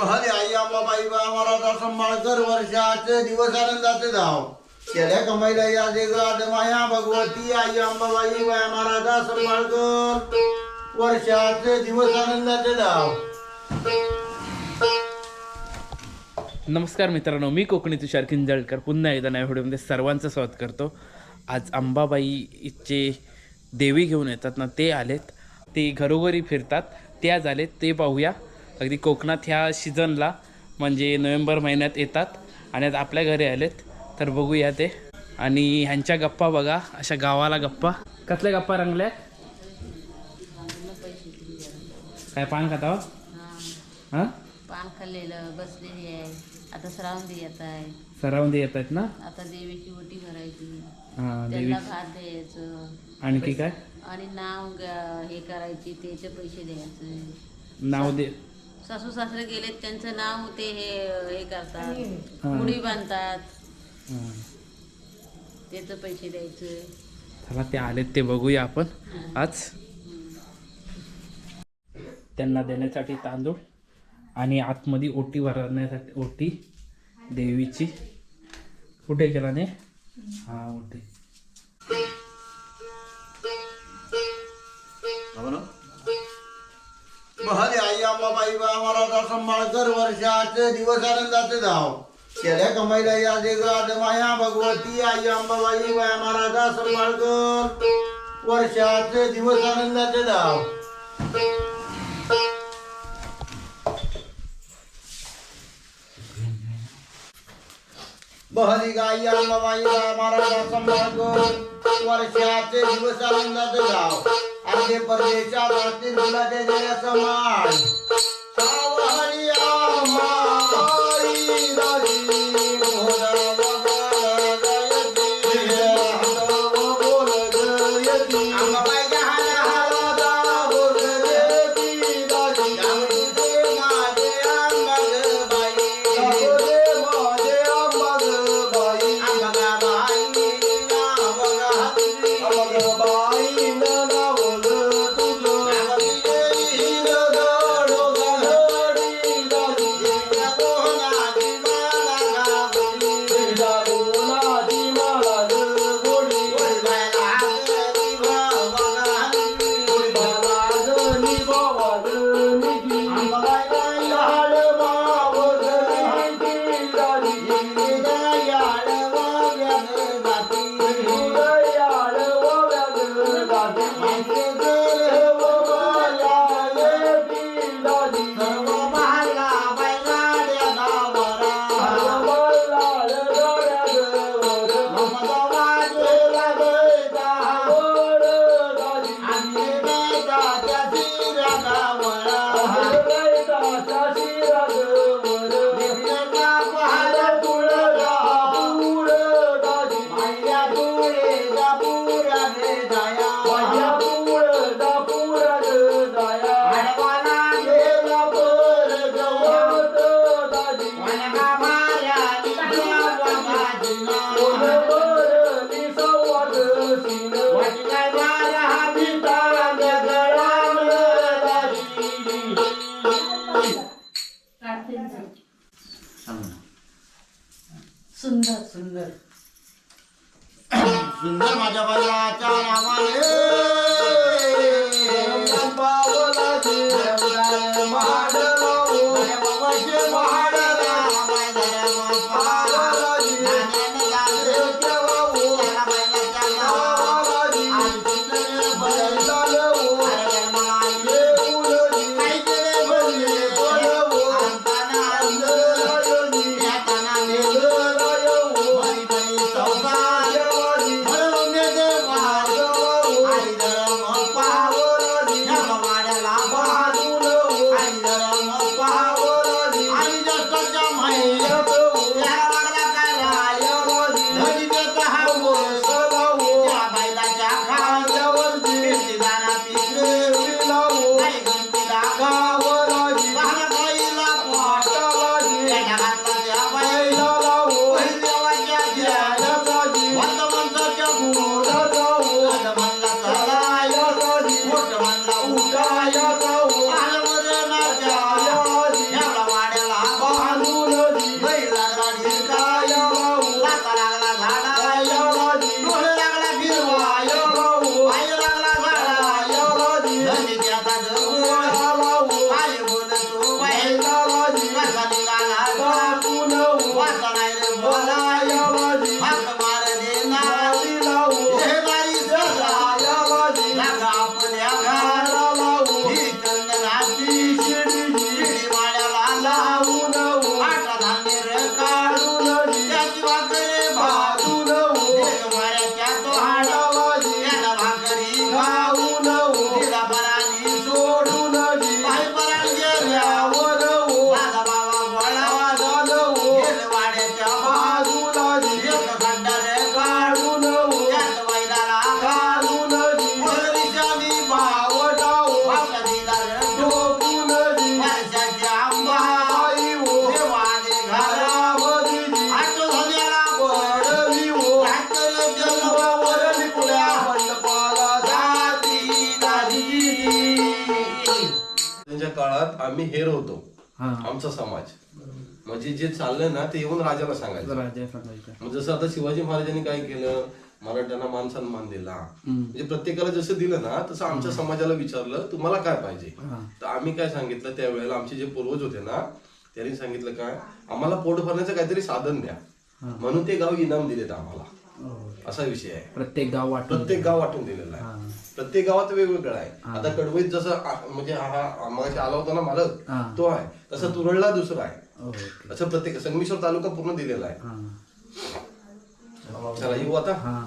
हरे आई अंबाबाई बा मराठा संभाळकर वर्षाचे दिवस आनंदाचे धाव. केल्या कमाईला या जगात माया भगवती आई अंबाबाई बा मराठा संभाळकर वर्षाचे दिवस आनंदाचे धाव. नमस्कार मित्रांनो मी कोकणी तुषार किंजळकर पुन्हा एकदा नव्या व्हिडिओमध्ये सर्वांचं स्वागत करतो. आज अंबाबाईचे देवी घेऊन येतात ना ते आलेत. ते घरोघरी फिरतात. त्या झालेत आलेत ते पाहूया. अगदी कोकणात ह्या सीझनला म्हणजे नोव्हेंबर महिन्यात येतात आणि आज आपल्या घरी आलेत. तर बघूया ते. आणि ह्यांच्या गप्पा बघा अशा गावाला गप्पा. कसल्या गप्पा रंगल्या? काय पान खाता हो? हां. पान खाल्लेलं बसलेली आहे. आता श्रावण येत आहे. सरावंदी येत आहेत ना? आता देवीची ओटी भरायची. हां देवी त्यांना भात द्यायचं. आणखी काय? आणि नाव ग- हे करायची त्याचे पैसे द्यायचे. नाव दे सासू सासरे गेलेत त्यांचं नाव ते हे हे करतात. हां. मुडी बांधतात. हां. त्याचं पैसे द्यायचे. चला ते आलेत ते बघूया आपण. आज त्यांना देण्यासाठी तांदूळ आणि आतमध्ये ओटी भरण्यासाठी ओटी देवीची. कुठे केला ने? हा ओटी. हरे बाबाई अंबाबाई बा मराठा संभाळकर वर्षाचे दिवस आनंदाचे धाव केल्या कमाईला या जगात माया भगवती आई अंबाबाई बा मराठा संभाळकर वर्षाचे दिवस आनंदाचे धाव बहरी गाई अंबाबाई बा मराठा संभाळकर वर्षाचे दिवस आनंदाचे धाव आगे परदेशा रात्री सुंदर माझ्या बल्लाच्या नावाने आई आम्ही हेर होतो. हा. आमचा समाज. म्हणजे जे चाललंय ना ते येऊन राजाला सांगायचं. राजा सांगायचं. मग जसं आता शिवाजी महाराजांनी काय केलं? मराठ्यांना मान सन्मान दिला. म्हणजे प्रत्येकाला जसं दिलं ना तसं आमच्या समाजाला विचारलं तुम्हाला काय पाहिजे? तर आम्ही काय सांगितलं त्यावेळेला आमचे जे पूर्वज होते ना त्यांनी सांगितलं काय? आम्हाला पोट भरण्याचं काहीतरी साधन द्या. म्हणून ते गाव इनाम दिलेत आम्हाला. असा विषय आहे. प्रत्येक गाव वाटून प्रत्येक गाव वाटून दिलेलं आहे. प्रत्येक गावात वेगवेगळं आहे. आता कडवईत जसं म्हणजे हा मगाशी आला होता ना मालक हा. तो आहे. तसं तुरळला दुसरा आहे. असं प्रत्येक संगमेश्वर तालुका पूर्ण दिलेला आहे. हा. चला येऊ आता. हा.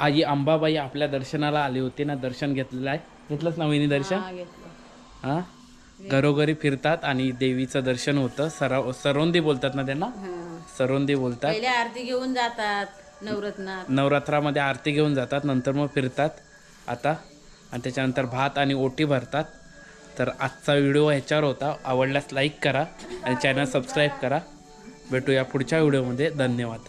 आई अंबाबाई आपल्या दर्शनाला आली होती ना दर्शन घेतलेलं आहे. घेतलंच ना वहिनी दर्शन? हा, घेतलं. हा? घरोघरी फिरतात आणि देवीचं दर्शन होतं. सराव सरोंदी बोलतात ना त्यांना? हा. सरोंदी बोलतात. पहिले आरती घेऊन जातात नवरत्नात. नवरात्रामध्ये आरती घेऊन जातात नंतर मग फिरतात. आता आणि त्याच्यानंतर भात आणि ओटी भरतात. तर आजचा व्हिडिओ ह्याच्यावर होता. आवडल्यास लाईक करा आणि चॅनल सबस्क्राईब करा. भेटूया पुढच्या व्हिडिओमध्ये. धन्यवाद.